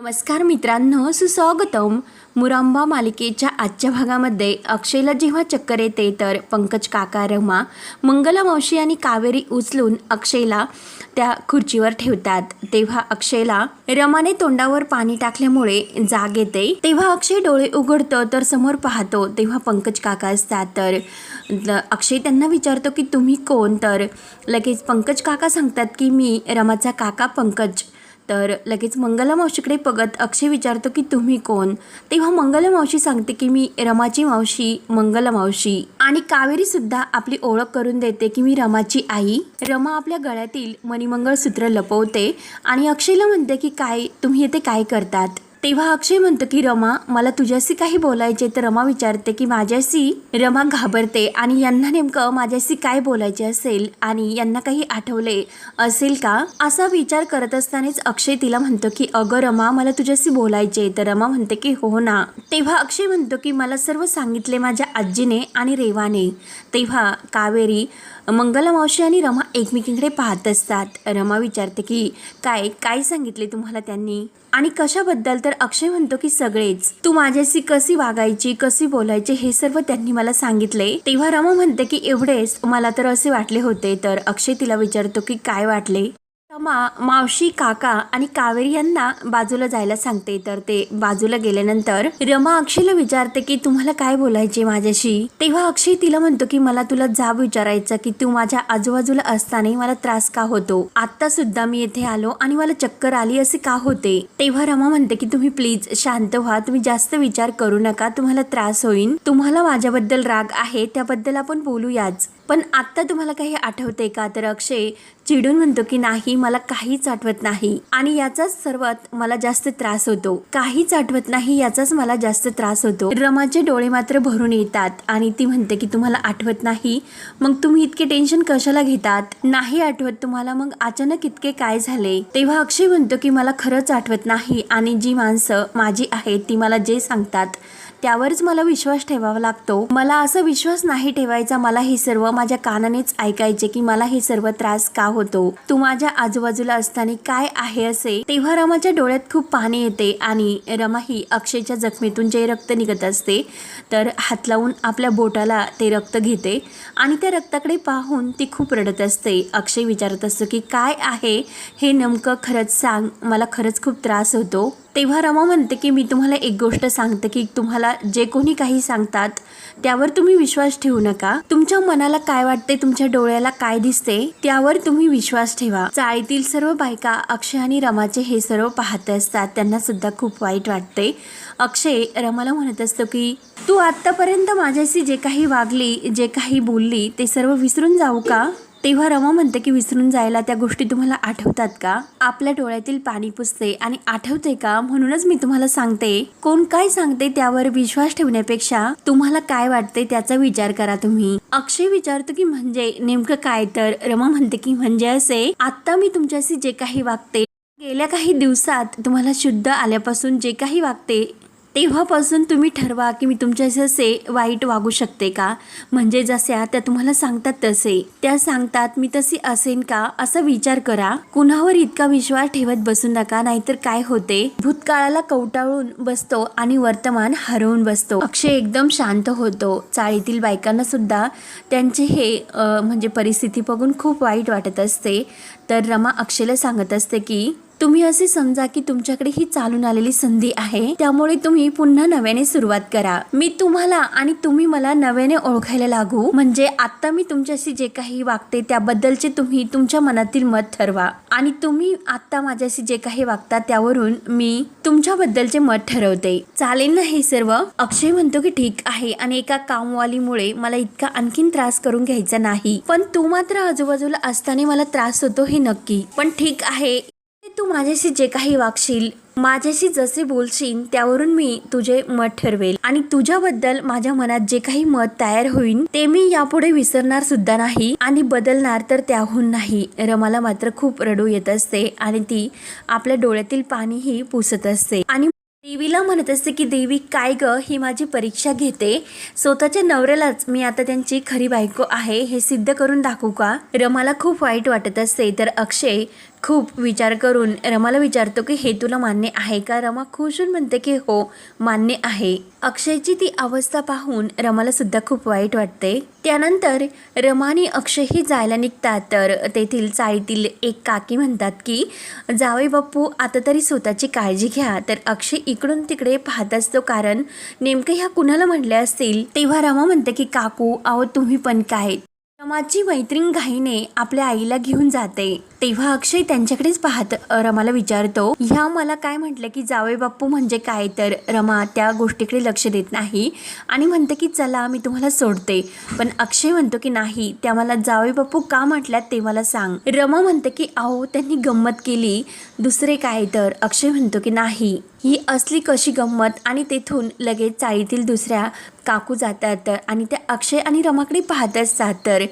नमस्कार मित्रांनो सुस्वागतम. मुरांबा मालिकेच्या आजच्या भागामध्ये अक्षयला जेव्हा चक्कर येते तर पंकज काका रमा मंगला मावशी आणि कावेरी उचलून अक्षयला त्या खुर्चीवर ठेवतात. तेव्हा अक्षयला रमाने तोंडावर पाणी टाकल्यामुळे जाग येते. तेव्हा अक्षय डोळे उघडतो तर समोर पाहतो. तेव्हा पंकज काका असतात तर अक्षय त्यांना विचारतो की तुम्ही कोण? तर लगेच पंकज काका सांगतात की मी रमाचा काका पंकज. तर लगेच मंगला मावशीकडे बघत अक्षय विचारतो की तुम्ही कोण? तेव्हा मंगला मावशी सांगते की मी रमाची मावशी मंगला मावशी. आणि कावेरी सुद्धा आपली ओळख करून देते की मी रमाची आई. रमा आपल्या गळ्यातील मणिमंगळसूत्र लपवते आणि अक्षयला म्हणते की काय? तुम्ही येथे काय करतात? तेव्हा अक्षय म्हणतो की रमा मला तुझ्याशी काही बोलायचे तर रमा विचारते की माझ्याशी रमा घाबरते आणि यांना नेमकं माझ्याशी काय बोलायचे असेल आणि यांना काही आठवले असेल का? असा विचार करत असतानाच अक्षय तिला म्हणतो की अगं रमा मला तुझ्याशी बोलायचे तर रमा म्हणते की हो ना. तेव्हा अक्षय म्हणतो की मला सर्व सांगितले माझ्या आजीने आणि रेवाने. तेव्हा कावेरी मंगलमावशी आणि रमा एकमेकींकडे पाहत असतात. रमा विचारते की काय काय सांगितले तुम्हाला त्यांनी? आणि कशाबद्दल तर तर अक्षय म्हणतो की सगळेच. तू माझ्याशी कशी वागायची कशी बोलायची हे सर्व त्यांनी मला सांगितले. तेव्हा रमा म्हणते की एवढेच मला तर असे वाटले होते. तर अक्षय तिला विचारतो की काय वाटले? रमा मावशी काका आणि कावेरी यांना बाजूला जायला सांगते. तर ते बाजूला गेल्यानंतर रमा अक्षयला विचारते की तुम्हाला काय बोलायचे माझ्याशी? तेव्हा अक्षय तिला म्हणतो की मला तुला जाब विचारायचा की तू माझ्या आजूबाजूला असताना मला त्रास का होतो? आता सुद्धा मी येथे आलो आणि मला चक्कर आली असे का होते? तेव्हा रमा म्हणते की तुम्ही प्लीज शांत व्हा. तुम्ही जास्त विचार करू नका. तुम्हाला त्रास होईल तुम्हाला माझ्याबद्दल राग आहे. त्याबद्दल आपण बोलूयाच. पण आत्ता तुम्हाला काही आठवते का? तर अक्षय चिडून म्हणतो की नाही मला काहीच आठवत नाही. आणि याचाच सर्वात मला जास्त त्रास होतो. काहीच आठवत नाही याचाच मला जास्त त्रास होतो. रमाचे डोळे मात्र भरून येतात आणि ती म्हणते की तुम्हाला आठवत नाही? मग तुम्ही इतके टेन्शन कशाला घेतात? नाही आठवत तुम्हाला? मग अचानक इतके काय झाले? तेव्हा अक्षय म्हणतो की मला खरंच आठवत नाही आणि जी माणसं माझी आहेत ती मला जे सांगतात त्यावरच मला विश्वास ठेवावा लागतो. मला असा विश्वास नाही ठेवायचा मला हे सर्व माझ्या कानानेच ऐकायचे की मला हे सर्व त्रास का होतो? तू माझ्या आजूबाजूला असताना काय आहे असे? तेव्हा रमाच्या डोळ्यात खूप पाणी येते आणि रमा ही अक्षयच्या जखमेतून जे रक्त निघत असते तर हात लावून आपल्या बोटाला ते रक्त घेते आणि त्या रक्ताकडे पाहून ती खूप रडत असते. अक्षय विचारत असतो की काय आहे? हे नेमकं खरंच सांग. मला खरंच खूप त्रास होतो. तेव्हा रमा म्हणते की मी तुम्हाला एक गोष्ट सांगते की तुम्हाला जे कोणी काही सांगतात त्यावर तुम्ही विश्वास ठेवू नका. तुमच्या मनाला काय वाटते तुमच्या डोळ्याला काय दिसते त्यावर तुम्ही विश्वास ठेवा. चाळीतील सर्व बायका अक्षय आणि रमाचे हे सर्व पाहत असतात. त्यांना सुद्धा खूप वाईट वाटते. अक्षय रमाला म्हणत असतो की तू आत्तापर्यंत माझ्याशी जे काही वागली जे काही बोलली ते सर्व विसरून जाऊ का? तेव्हा रमा म्हणते की विसरून जायला त्या गोष्टी तुम्हाला आठवतात का? आपल्या डोळ्यातील पाणी पुसते आणि आठवते का? म्हणूनच मी तुम्हाला सांगते कोण काय सांगते त्यावर विश्वास ठेवण्यापेक्षा तुम्हाला काय वाटते त्याचा विचार करा तुम्ही. अक्षय विचारतो की म्हणजे नेमकं काय? तर रमा म्हणते की म्हणजे असे आता मी तुमच्याशी जे काही वागते गेल्या काही दिवसात तुम्हाला शुद्ध आल्यापासून जे काही वागते तेव्हापासून तुम्ही ठरवा की मी तुमच्या जसे वाईट वागू शकते का? म्हणजे जशा त्या तुम्हाला सांगतात तसे. त्या सांगतात मी तशी असेन का? असा विचार करा. कुणावर इतका विश्वास ठेवत बसू नका नाहीतर काय होते? भूतकाळाला कवटाळून बसतो आणि वर्तमान हरवून बसतो. अक्षय एकदम शांत होतो. चाळीतील बायकांना सुद्धा त्यांचे हे म्हणजे परिस्थिती बघून खूप वाईट वाटत असते. तर रमा अक्षयला सांगत असते की तुम्ही असे समजा की तुमच्याकडे ही चालून आलेली संधी आहे त्यामुळे तुम्ही पुन्हा नव्याने सुरुवात करा. मी तुम्हाला आणि तुम्ही मला नव्याने ओळखायला लागू. म्हणजे आता मी तुमच्याशी जे काही वागते त्याबद्दलचे तुम्ही तुमच्या मनातील मत ठरवा. आणि तुम्ही आता माझ्याशी जे काही वागता त्यावरून मी तुमच्याबद्दलचे मत ठरवते. चालेल ना हे सर्व? अक्षय म्हणतो की ठीक आहे आणि एका कामवालीमुळे मला इतका आणखीन त्रास करून घ्यायचा नाही. पण तू मात्र आजूबाजूला असताना मला त्रास होतो हे नक्की. पण ठीक आहे. तू माझ्याशी जे काही वागशील माझ्याशी जसे बोलशील त्यावरून मी तुझे मत ठरवेल. आणि तुझ्याबद्दल माझ्या मनात जे काही मत तयार होईल ते मी यापुढे विसरणार सुद्धा नाही आणि बदलणार तर त्याहून नाही. रमाला मात्र खूप रडू येत असते आणि ती आपल्या डोळ्यातील पाणीही पुसत असते. आणि देवीला म्हणत असते की देवी काय ग? ही माझी परीक्षा घेते. स्वतःच्या नवऱ्यालाच मी आता त्यांची खरी बायको आहे हे सिद्ध करून दाखवू का? रमाला खूप वाईट वाटत असते. तर अक्षय खूप विचार करून रमाला विचारतो की हे तुला मान्य आहे का? रमा खुशून होऊन म्हणते की हो मान्य आहे. अक्षयची ती अवस्था पाहून रमाला सुद्धा खूप वाईट वाटते. त्यानंतर रमाने अक्षयही जायला निघतात तर तेथील चाळीतील एक काकी म्हणतात की जावे बाप्पू आता तरी स्वतःची काळजी घ्या. तर अक्षय इकडून तिकडे पाहत असतो कारण नेमकं ह्या कुणाला म्हणल्या असतील? तेव्हा रमा म्हणते की काकू अहो तुम्ही पण काय? रमाची मैत्रीण घाईने आपल्या आईला घेऊन जाते. तेव्हा अक्षय त्यांच्याकडेच पाहत रमाला विचारतो ह्या मला काय म्हटलं की जावे बाप्पू म्हणजे काय तर रमा त्या गोष्टीकडे लक्ष देत नाही आणि म्हणते की चला मी तुम्हाला सोडते पण अक्षय म्हणतो की नाही त्या मला जावे बाप्पू का म्हटल्यात ते मला सांग रमा म्हणते की अहो त्यांनी गंमत केली. दुसरे काय तर अक्षय म्हणतो की नाही. ही असली कशी गंमत आणि तेथून लगेच चाळीतील दुसऱ्या काकू जातात आणि त्या अक्षय आणि रमाकडे पाहत असतात तर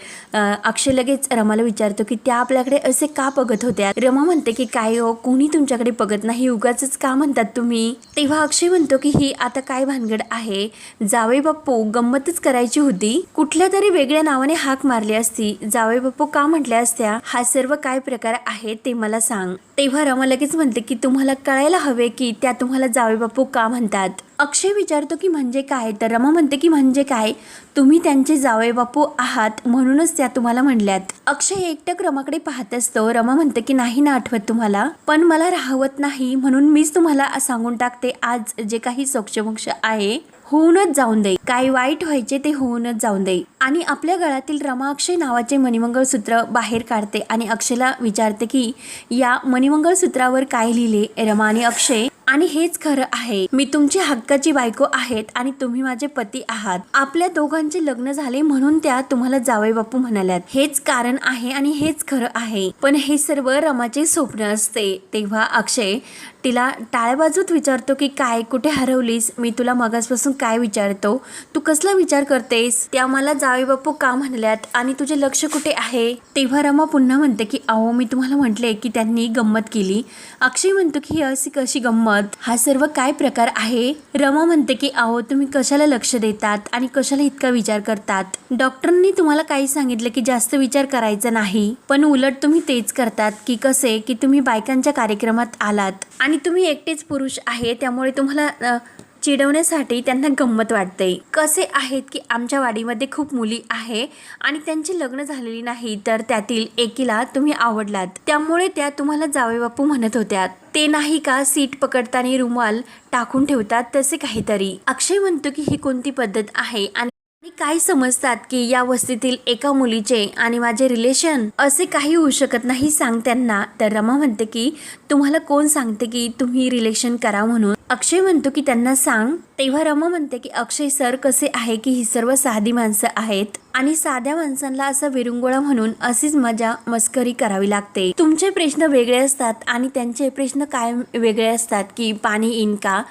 अक्षय लगेच रमाला विचारतो की त्या आपल्याकडे असे का बघत होत्या? रमा म्हणते की काय हो कोणी तुमच्याकडे बघत नाही? उगाच का म्हणतात तुम्ही? तेव्हा अक्षय म्हणतो की ही आता काय भानगड आहे? जावई बाप्पू गंमतच करायची होती. कुठल्या तरी वेगळ्या नावाने हाक मारली असती. जावई बाप्पू का म्हटल्या असत्या? हा सर्व काय प्रकार आहे ते मला सांग. तेव्हा रमा लगेच म्हणते की तुम्हाला कळायला हवे की त्या तुम्हाला जावे बापू का म्हणतात? अक्षय विचारतो की म्हणजे काय? तर रमा म्हणते की म्हणजे काय? तुम्ही त्यांचे जावे बापू आहात म्हणूनच त्या तुम्हाला म्हणल्यात. अक्षय एकटक रमाकडे पाहत असतो. रमा म्हणते की नाही ना आठवत तुम्हाला? पण मला राहवत नाही म्हणून मीच तुम्हाला सांगून टाकते. आज जे काही सोक्षमोक्ष आहे होऊनच जाऊन दे. काय वाईट व्हायचे ते होऊनच जाऊन दे. आणि आपल्या गळ्यातील रमा अक्षय नावाचे मणिमंगळसूत्र बाहेर काढते आणि अक्षयला विचारते की या मणिमंगळसूत्रावर काय लिहिले? रमा आणि अक्षय आणि हेच खरं आहे. मी तुमची हक्काची बायको आहेत आणि तुम्ही माझे पती आहात. आपल्या दोघांचे लग्न झाले म्हणून त्या तुम्हाला जावई बापू म्हणाल्यात. हेच कारण आहे आणि हेच खरं आहे. पण हे सर्व रमाचे स्वप्न असते. तेव्हा अक्षय तिला टाळ्या बाजूत विचारतो की काय कुठे हरवलीस? मी तुला मगासपासून काय विचारतो? तू कसला विचार करतेस? त्या मला जावे बापू का म्हणल्यात? आणि तुझे लक्ष कुठे आहे? तेव्हा रमा पुन्हा म्हणते की अहो मी तुम्हाला म्हटले की त्यांनी गंमत केली. अक्षय म्हणतो की अशी कशी गंमत? हा सर्व काय प्रकार आहे? रमा म्हणते की अहो तुम्ही कशाला लक्ष देतात आणि कशाला इतका विचार करतात? डॉक्टरांनी तुम्हाला काही सांगितलं की जास्त विचार करायचा नाही. पण उलट तुम्ही तेच करतात की कसे? की तुम्ही बायकांच्या कार्यक्रमात आलात आणि तुम्ही एकटेच पुरुष आहे त्यामुळे तुम्हाला चिडवण्यासाठी त्यांना गंमत वाटते. कसे आहेत की आमच्या वाडीमध्ये खूप मुली आहे आणि त्यांची लग्न झालेली नाही तर त्यातील एकीला तुम्ही आवडलात. त्यामुळे त्या तुम्हाला जावे बापू म्हणत होत्या. ते नाही का सीट पकडताना रुमाल टाकून ठेवतात तसे काहीतरी. अक्षय म्हणतो की ही कोणती पद्धत आहे आणि मी काय समजतात की या वस्तीतील एका मुलीचे आणि माझे रिलेशन असे काही होऊ शकत नाही सांग त्यांना तर रमा म्हणते की तुम्हाला कोण सांगते की तुम्ही रिलेशन करा म्हणून? अक्षय म्हणतो की त्यांना सांग. तेव्हा रमा म्हणते की अक्षय सर कसे आहे की ही सर्व साधी माणसं आहेत आणि साध्या माणसांना असं विरुंगोळा म्हणून अशीच मजा मस्करी करावी लागते. तुमचे प्रश्न वेगळे असतात आणि त्यांचे प्रश्न काय वेगळे असतात? की पाणी इन का?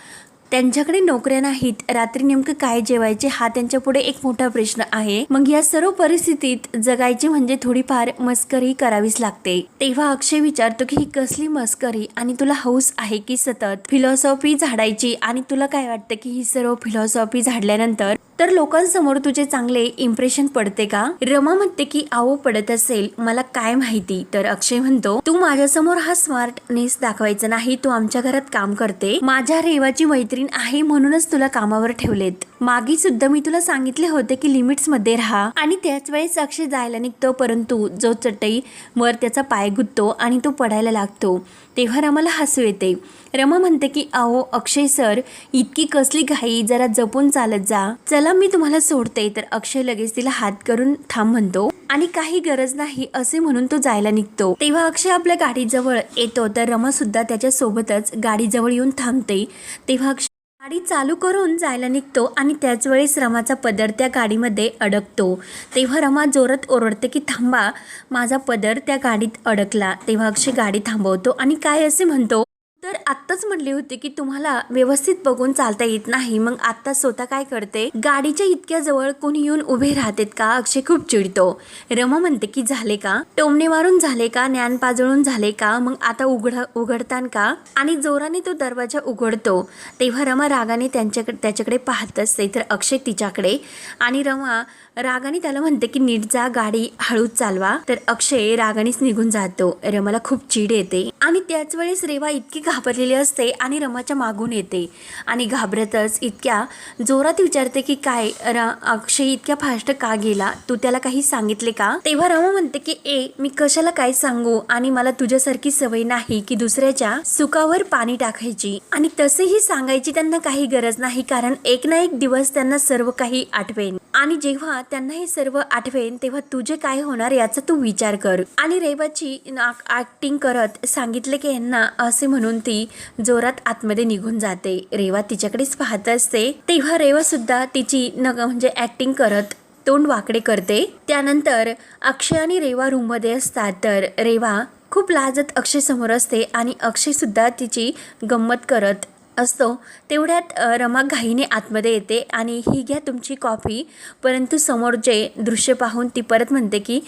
त्यांच्याकडे नोकऱ्या नाहीत. रात्री नेमकं काय जेवायचे हा त्यांच्या पुढे एक मोठा प्रश्न आहे. मग या सर्व परिस्थितीत जगायची म्हणजे थोडीफार मस्करी करावीच लागते. तेव्हा अक्षय विचारतो की ही कसली मस्करी? आणि तुला हौस आहे की सतत? फिलॉसॉफी झाडायची. आणि तुला काय वाटतं की ही सर्व फिलॉसॉफी झाडल्यानंतर तर लोकांसमोर तुझे चांगले इम्प्रेशन पडते का? रमा म्हणते की आहो पडत असेल. मला काय माहिती? तर अक्षय म्हणतो तू माझ्यासमोर हा स्मार्टनेस दाखवायचा नाही. तू आमच्या घरात काम करते. माझ्या रेवाची मैत्रीण आहे म्हणूनच तुला कामावर ठेवलेत. मागे सुद्धा मी तुला सांगितले होते की लिमिट्समध्ये राहा. आणि त्याच वेळेस अक्षय जायला निघतो परंतु जो चटई वर त्याचा पाय गुत्तो आणि तो पडायला लागतो. तेव्हा रमाला हसू येते. रमा म्हणते की अहो अक्षय सर इतकी कसली घाई जरा जपून चालत जा. चला मी तुम्हाला सोडते. तर अक्षय लगेच तिला हात करून थांब म्हणतो. आणि काही गरज नाही असे म्हणून तो जायला निघतो. तेव्हा अक्षय आपल्या गाडीजवळ येतो. तर रमा सुद्धा त्याच्या सोबतच गाडीजवळ येऊन थांबते. तेव्हा अक्षय गाडी चालू करून जायला निघतो आणि त्याच वेळेस रमाचा पदर त्या गाडीमध्ये अडकतो. तेव्हा रमा जोरात ओरडते की थांबा माझा पदर त्या गाडीत अडकला. तेव्हा अक्षय गाडी थांबवतो आणि काय असे म्हणतो? तर आत्ताच म्हणले होते की तुम्हाला व्यवस्थित बघून चालता येत नाही. मग आत्ता स्वतः काय करते? गाडीच्या इतक्या जवळ कोणी येऊन उभे राहतेत का? अक्षय खूप चिडतो. रमा म्हणते की झाले का? टोमणे मारून झाले का? ज्ञान पाजळून झाले का? मग आता उघड उघडतान का? आणि जोराने तो दरवाजा उघडतो. तेव्हा रमा रागाने त्यांच्याकडे त्याच्याकडे पाहत असते. तर अक्षय तिच्याकडे आणि रमा रागाने त्याला म्हणते की नीट जा गाडी हळूच चालवा. तर अक्षय रागानेच निघून जातो. रमाला खूप चीड येते आणि त्याच वेळेस रेवा इतकी घाबरलेली असते आणि रमाच्या मागून येते. आणि घाबरतच इतक्या जोरात विचारते की काय र अक्षय इतक्या फास्ट का गेला? तू त्याला काही सांगितले का? तेव्हा रमा म्हणते की ए मी कशाला काय सांगू? आणि मला तुझ्यासारखी सवय नाही की दुसऱ्याच्या सुखावर पाणी टाकायची. आणि तसेही सांगायची त्यांना काही गरज नाही कारण एक ना एक दिवस त्यांना सर्व काही आठवेन. आणि जेव्हा त्यांना हे सर्व आठवेन तेव्हा तुझे काय होणार याचा तू विचार कर. आणि रेवाची ॲक्टिंग करत सांगितले की यांना असे म्हणून ती जोरात आतमध्ये निघून जाते. रेवा तिच्याकडेच पाहत असते. तेव्हा रेवा सुद्धा तिची न म्हणजे ॲक्टिंग करत तोंड वाकडे करते. त्यानंतर अक्षय आणि रेवा रूममध्ये असतात. तर रेवा खूप लाजत अक्षय समोर असते आणि अक्षयसुद्धा तिची गंमत करत असतो तेवढ्यात रमा घाईने आतमध्ये येते आणि ही घ्या तुमची कॉफी. परंतु समोरचे दृश्य पाहून ती परत म्हणते की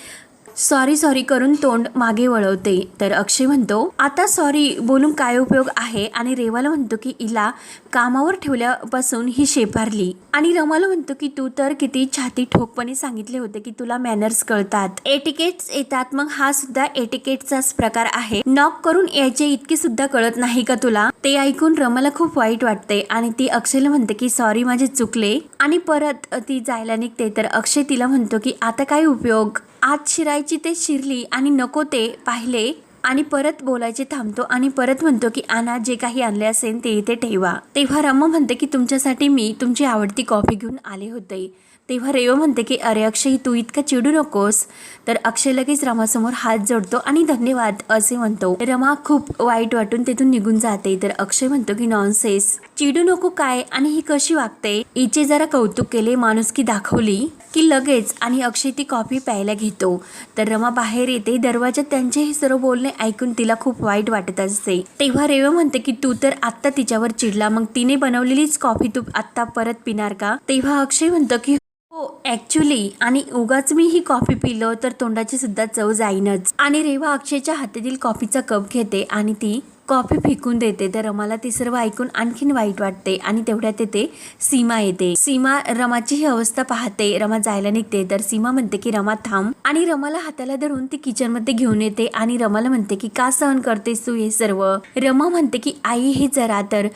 सॉरी सॉरी करून तोंड मागे वळवते. तर अक्षय म्हणतो आता सॉरी बोलून काय उपयोग आहे? आणि रेवाला म्हणतो की इला कामावर ठेवल्यापासून ही शेपारली. आणि रमाला म्हणतो की तू तर किती छाती ठोकपणे सांगितले होते की तुला मॅनर्स कळतात. एटिकेट्स येतात मग हा सुद्धा एटिकेटचाच प्रकार आहे. नॉक करून यायचे इतके सुद्धा कळत नाही का तुला? ते ऐकून रमाला खूप वाईट वाटते आणि ती अक्षयला म्हणते की सॉरी माझे चुकले. आणि परत ती जायला निघते. तर अक्षय तिला म्हणतो की आता काय उपयोग? आत शिरायची ते शिरली आणि नको ते पाहिले आणि परत बोलायचे थांबतो आणि परत म्हणतो की आणा जे काही आणले असेल ते इथे ठेवा. तेव्हा रम्मा म्हणते की तुमच्यासाठी मी तुमची आवडती कॉफी घेऊन आले होते. तेव्हा रेव म्हणते की अरे अक्षय तू इतका चिडू नकोस. तर अक्षय लगेच रमासमोर हात जोडतो आणि धन्यवाद असे म्हणतो. रमा खूप वाईट वाटून तिथून निघून जाते. तर अक्षय म्हणतो की नॉनसेस चिडू नको काय? आणि ही कशी वागते? हिचे जरा कौतुक केले माणुसकी दाखवली की लगेच आणि अक्षय ती कॉफी प्यायला घेतो. तर रमा बाहेर येते. दरवाजात त्यांचे हे सर्व बोलणे ऐकून तिला खूप वाईट वाटत असते. तेव्हा रेवा म्हणते की तू तर आत्ता तिच्यावर चिडला. मग तिने बनवलेलीच कॉफी तू आत्ता परत पिणार का? तेव्हा अक्षय म्हणतो की हो ॲक्च्युली आणि उगाच मी ही कॉफी पिलो तर तोंडाची सुद्धा चव जाईनच. आणि रेवा अक्षयच्या हातातील कॉफीचा कप घेते आणि ती कॉफी फेकून देते. तर रमाला ते सर्व ऐकून आणखीन वाईट वाटते आणि तेवढ्यात येते सीमा येते. सीमा रमाची ही अवस्था पाहते. रमा जायला निघते. तर सीमा म्हणते की रमा थांब. आणि रमाला हाताला धरून ती किचनमध्ये घेऊन येते आणि रमाला म्हणते की का सहन करतेस तू हे सर्व? रमा म्हणते की आई हे जरा तर.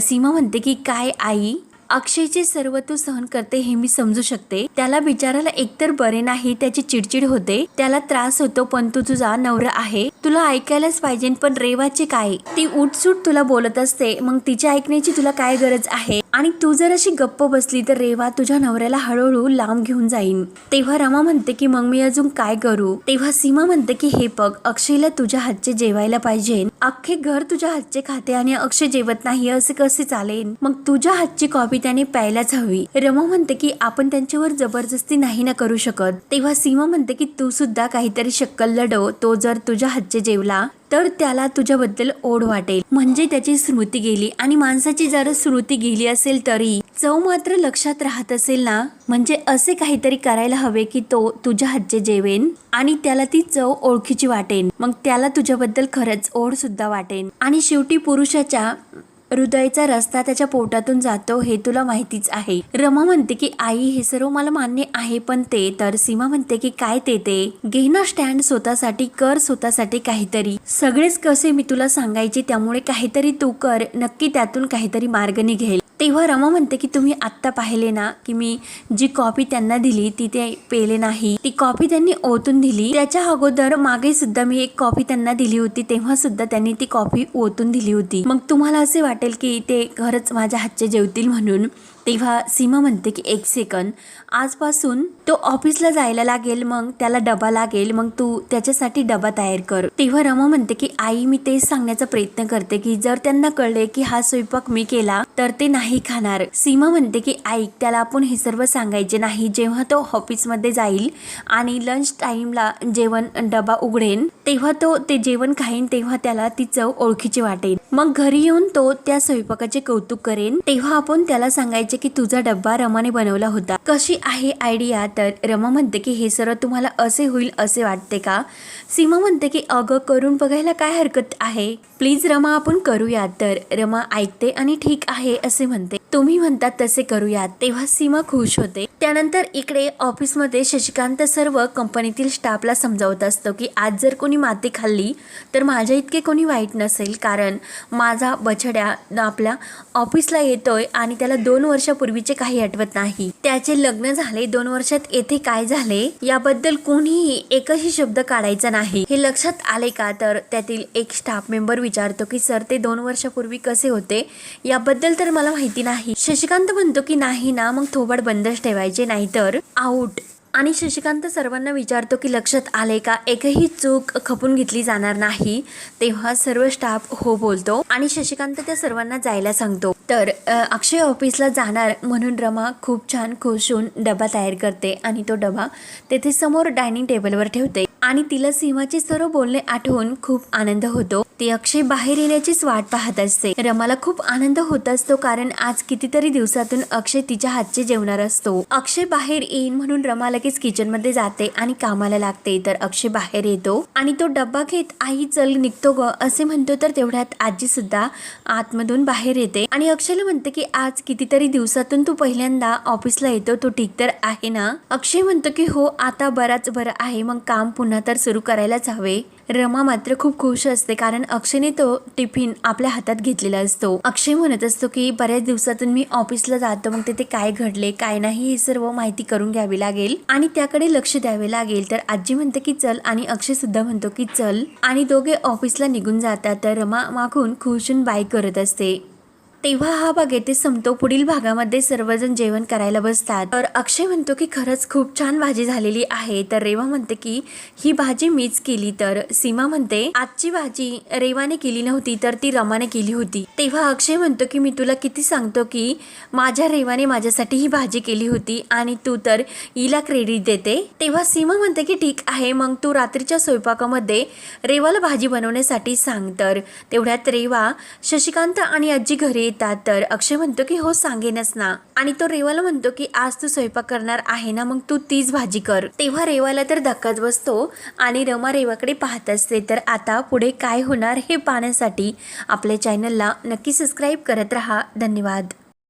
सीमा म्हणते की काय आई अक्षयचे सर्व तू सहन करते हे मी समजू शकते. त्याला बिचाराला एकतर बरे नाही त्याची चिडचिड होते. त्याला त्रास होतो पण तू तुझा नवरा आहे. तुला ऐकायलाच पाहिजे पण रेवाचे काय? ती उठसूट तुला बोलत असते. मग तिच्या ऐकण्याची तुला काय गरज आहे? आणि तू जर अशी गप्प बसली तर रेवा तुझ्या नवऱ्याला हळूहळू लांब घेऊन जाईन. तेव्हा रमा म्हणते की मग मी अजून काय करू? तेव्हा सीमा म्हणते की हे बघ अक्षयला तुझ्या हातचे जेवायला पाहिजे. अख्खे घर तुझ्या हातचे खाते आणि अक्षय जेवत नाही असे कसे चालेल? मग तुझ्या हातची कॉपी त्याने प्यायलाच हवी. रमा म्हणते की आपण त्यांच्यावर जबरदस्ती नाही ना करू शकत. तेव्हा सीमा म्हणते की तू सुद्धा काहीतरी शक्कल लढव. तो जर तुझ्या हातचे जेवला तर त्याला तुझ्याबद्दल ओढ वाटेल. म्हणजे त्याची स्मृती गेली. आणि माणसाची जर स्मृती गेली असेल तरी चव मात्र लक्षात राहत असेल ना? म्हणजे असे काहीतरी करायला हवे की तो तुझ्या हातचे जेवेन आणि त्याला ती चव ओळखीची वाटेन. मग त्याला तुझ्याबद्दल खरंच ओढ सुद्धा वाटेन. आणि शेवटी पुरुषाच्या हृदयाचा रस्ता त्याच्या पोटातून जातो हे तुला माहितीच आहे. रमा म्हणते की आई हे सर्व मला मान्य आहे पण ते तर सीमा म्हणते की काय ते ते? घे ना स्टँड स्वतःसाठी कर स्वतःसाठी काहीतरी. सगळेच कसे मी तुला सांगायचे त्यामुळे काहीतरी तू कर. नक्की त्यातून काहीतरी मार्ग निघेल. तेव्हा रमा म्हणते की तुम्ही आत्ता पाहिले ना की मी जी कॉपी त्यांना दिली ती ते पेले नाही. ती कॉपी त्यांनी ओतून दिली. त्याच्या अगोदर मागे सुद्धा मी एक कॉफी त्यांना दिली होती. तेव्हा सुद्धा त्यांनी ती कॉफी ओतून दिली होती. मग तुम्हाला असे वाटेल की ते खरंच माझ्या हातचे जेवतील म्हणून. तेव्हा सीमा म्हणते की एक सेकंद आजपासून तो ऑफिसला जायला लागेल मग त्याला डबा लागेल मग तू त्याच्यासाठी डबा तयार कर. तेव्हा रमा म्हणते की आई मी ते सांगण्याचा प्रयत्न करते की जर त्यांना कळले की हा स्वयंपाक मी केला तर ते नाही खाणार. सीमा म्हणते की ऐक त्याला आपण हे सर्व सांगायचे नाही. जेव्हा तो ऑफिसमध्ये जाईल आणि लंच टाईमला जेवण डबा उघडेन तेव्हा तो ते जेवण खाईन तेव्हा त्याला ती चव ओळखीची वाटेल. मग घरी येऊन तो त्या स्वयंपाकाचे कौतुक करेन. तेव्हा आपण त्याला सांगायचे की तुझा डब्बा रमाने बनवला होता. कशी आहे आयडिया तर रमा म्हणते की हे सर्व तुम्हाला असे होईल असे वाटते का? सीमा म्हणते की अगं करून बघायला काय हरकत आहे? प्लीज रमा आपण करूयात. तर रमा ऐकते आणि ठीक आहे असे म्हणते. तुम्ही म्हणतात तसे करूयात. तेव्हा सीमा खुश होते. त्यानंतर इकडे ऑफिसमध्ये शशिकांत सर्व कंपनीतील स्टाफला समजावत असतो की आज जर कोणी माती खाल्ली तर माझ्या इतके कोणी वाईट नसेल कारण माझा बछड्या आपल्या ऑफिसला येतोय आणि त्याला दोन वर्षापूर्वीचे काही आठवत नाही. त्याचे लग्न झाले दोन वर्षात येथे काय झाले याबद्दल कोणीही एकही शब्द काढायचा नाही. हे लक्षात आले का? तर त्यातील एक स्टाफ मेंबर विचारतो की सर ते दोन वर्षापूर्वी कसे होते? याबद्दल तर मला माहिती नाही. शशिकांत म्हणतो की नाही ना मग थोबाड बंदच ठेवायचे नाहीतर आऊट आणि शशिकांत सर्वांना विचारतो की लक्षात आले का? एकही चूक खपून घेतली जाणार नाही तेव्हा सर्व स्टाफ हो बोलतो आणि शशिकांत त्या सर्वांना जायला सांगतो. तर अक्षय ऑफिसला जाणार म्हणून रमा खूप छान खुश होऊन डबा तयार करते आणि तो डबा तेथे समोर डायनिंग टेबलवर ठेवते. आणि तिला सीमाचे सर्व बोलणे आठवून खूप आनंद होतो. ती अक्षय बाहेर येण्याचीच वाट पाहत असते. रमाला खूप आनंद होत असतो कारण आज कितीतरी दिवसातून अक्षय तिच्या हातचे जेवणार असतो. अक्षय बाहेर येईन म्हणून रमाला लगेच किचनमध्ये जाते आणि कामाला लागते. तर अक्षय बाहेर येतो आणि तो डब्बा घेत आई चल निघतो ग. असे म्हणतो तर तेवढ्यात आजी सुद्धा आतमधून बाहेर येते. आणि अक्षयला म्हणते की आज कितीतरी दिवसातून तू पहिल्यांदा ऑफिसला येतो. तो ठीक तर आहे ना? अक्षय म्हणतो की हो आता बराच बरं आहे. मग काम पुन्हा तर सुरू करायलाच हवे. रमा मात्र खूप खुश असते कारण अक्षयने तो टिफिन आपल्या हातात घेतलेला असतो. अक्षय म्हणत असतो की बऱ्याच दिवसातून मी ऑफिसला जातो मग तिथे काय घडले काय नाही हे सर्व माहिती करून घ्यावी लागेल. आणि त्याकडे लक्ष द्यावे लागेल. तर आजी म्हणते की चल आणि अक्षय सुद्धा म्हणतो की चल. आणि दोघे ऑफिसला निघून जातात. तर रमा मागून खुशून बाय करत असते. तेव्हा हा भाग येथे संपतो. पुढील भागामध्ये सर्वजण जेवण करायला बसतात. तर अक्षय म्हणतो की खरंच खूप छान भाजी झालेली आहे. तर रेवा म्हणते की ही भाजी मीच केली. तर सीमा म्हणते आजची भाजी रेवाने केली नव्हती तर ती रमाने केली होती. तेव्हा अक्षय म्हणतो की मी तुला किती सांगतो की माझ्या रेवाने माझ्यासाठी ही भाजी केली होती आणि तू तर हिला क्रेडिट देते. तेव्हा सीमा म्हणते की ठीक आहे मग तू रात्रीच्या स्वयंपाकामध्ये रेवाला भाजी बनवण्यासाठी सांग. तर तेवढ्यात रेवा शशिकांत आणि आजी घरी येतात तर अक्षय म्हणतो की हो सांगेनच ना. आणि तो रेवाला म्हणतो की आज तू स्वयंपाक करणार आहे ना मग तू तीच भाजी कर. तेव्हा रेवाला तर धक्काच बसतो आणि रमा रेवाकडे पाहत असते तर आता पुढे काय होणार हे पाहण्यासाठी आपल्या चॅनलला नक्की सबस्क्राईब करत राहा. धन्यवाद.